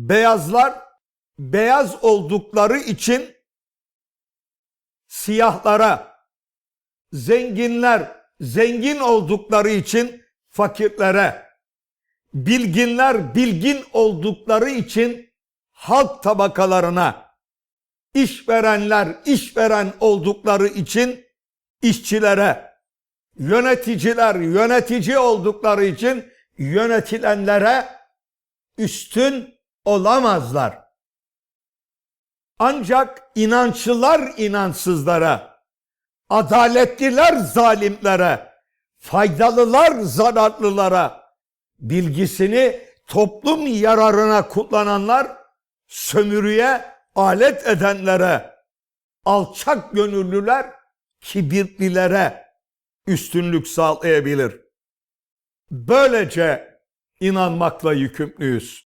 Beyazlar beyaz oldukları için siyahlara, zenginler zengin oldukları için fakirlere, bilginler bilgin oldukları için halk tabakalarına, işverenler işveren oldukları için işçilere, yöneticiler yönetici oldukları için yönetilenlere üstün olamazlar. Ancak inançlılar inançsızlara, adaletliler zalimlere, faydalılar zararlılara, bilgisini toplum yararına kullananlar sömürüye alet edenlere, alçak gönüllüler kibirlilere üstünlük sağlayabilir. Böylece inanmakla yükümlüyüz.